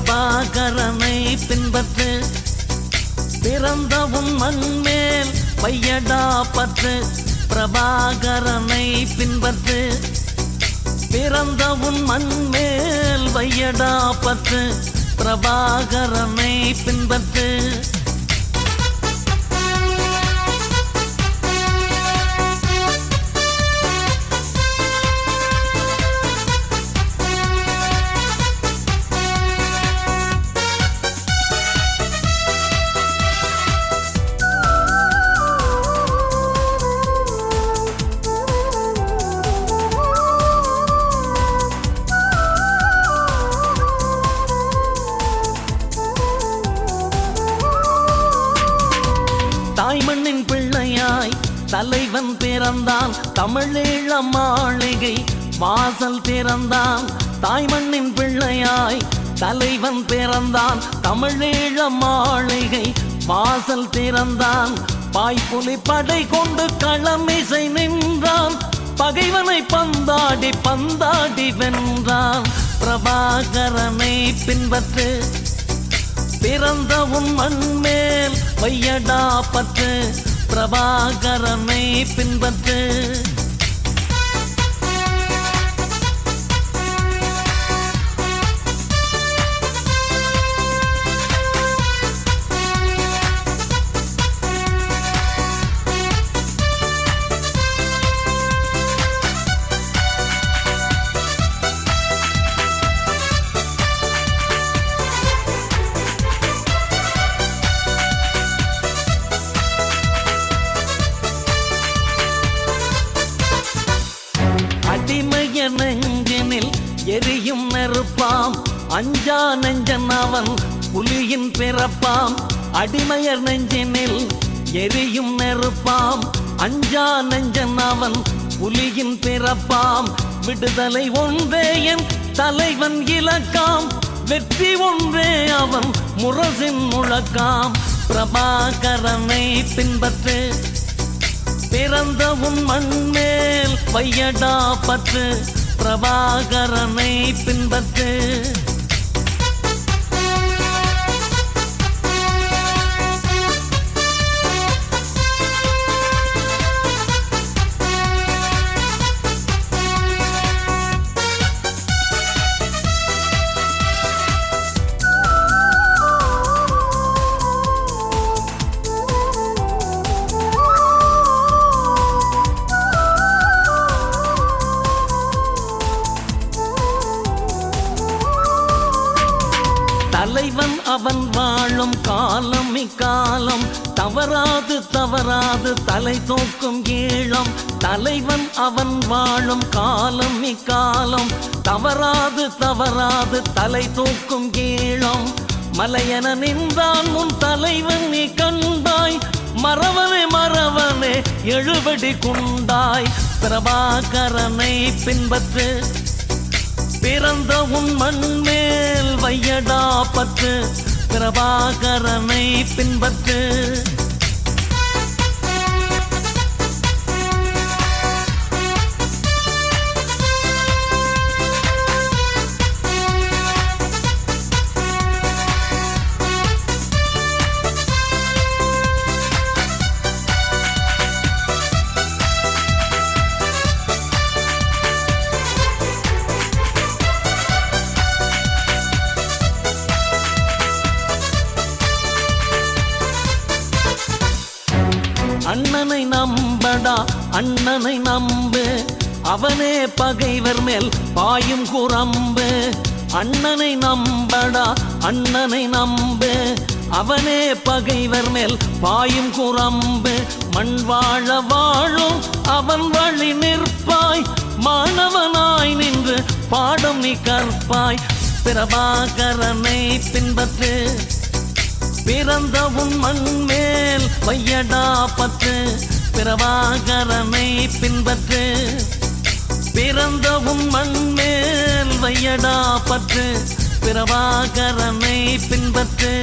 பிரபாகரனை பின்பற்று பிறந்தவும் மண்மேல் பையடா பற்று பிரபாகரனை பின்பற்று பிறந்தவும் மண்மேல் வையடா பற்று பிரபாகரனை பின்பற்று. தாய்மண்ணின் பிள்ளையாய் தலைவன் பிறந்தான். தமிழீழ மாளிகை வாசல் திறந்தான். தாய்மண்ணின் பிள்ளையாய் தலைவன் பிறந்தான். தமிழீழ மாளிகை வாசல் திறந்தான். பாய்ப்புலி படை கொண்டு களமிசை நின்றான். பகைவனை பந்தாடி பந்தாடி வென்றான். பிரபாகரனை பின்பற்று பிறந்த உன் மண்மேல் வையடா பற்று பிரபாகரனை பின்பற்று. அஞ்சா நெஞ்சன் அவன் புலியின் பிறப்பாம். அடிமையர் நெஞ்சினில் எரியும் நெருப்பாம். அஞ்சா நெஞ்சன் அவன் புலியின் பிறப்பாம். விடுதலை ஒன்றே என் தலைவன் இலக்காம். வெற்றி ஒன்றே அவன் முரசின் முழக்காம். பிரபாகரனை பின்பற்று பிறந்த உன் மண்மேல் பையடா பற்று. பிரபாகரனை பின்பற்று. தலைவன் அவன் வாழும் காலம் இக்காலம். தவறாது தவறாது தலை தூக்கும் ஈழம் தலைவன் அவன் வாழும் காலம் இக்காலம். தவறாது தவறாது தலை தூக்கும் ஈழம் மலையன நின்றான் உன் தலைவன் நீ கண்டாய். மறவனே மறவனே எழுபடி குண்டாய். பிரபாகரனை பின்பற்று பிறந்த உன் மண்மேல் வையடா பத்து பிரபாகரனை பின்பற்று. அண்ணனை நம்படா அண்ணனை நம்பு. அவனே பகைவர் மேல் பாயும் குரம்பு. அண்ணனை நம்படா அண்ணனை நம்பு. அவனே பகைவர் மேல் பாயும் குரம்பு. மண் வாழ வாழும் அவன் வழி நிற்பாய். மாணவனாய் நின்று பாடம் நீ கற்பாய். பிரபாகரனை பின்பற்று. பிறந்த உன் மண்மேல் வையடா பத்து பிரபாகரனை பின்பற்று. பிறந்தவும் மண்மேல் வையடா பத்து பிரபாகரனை பின்பற்று.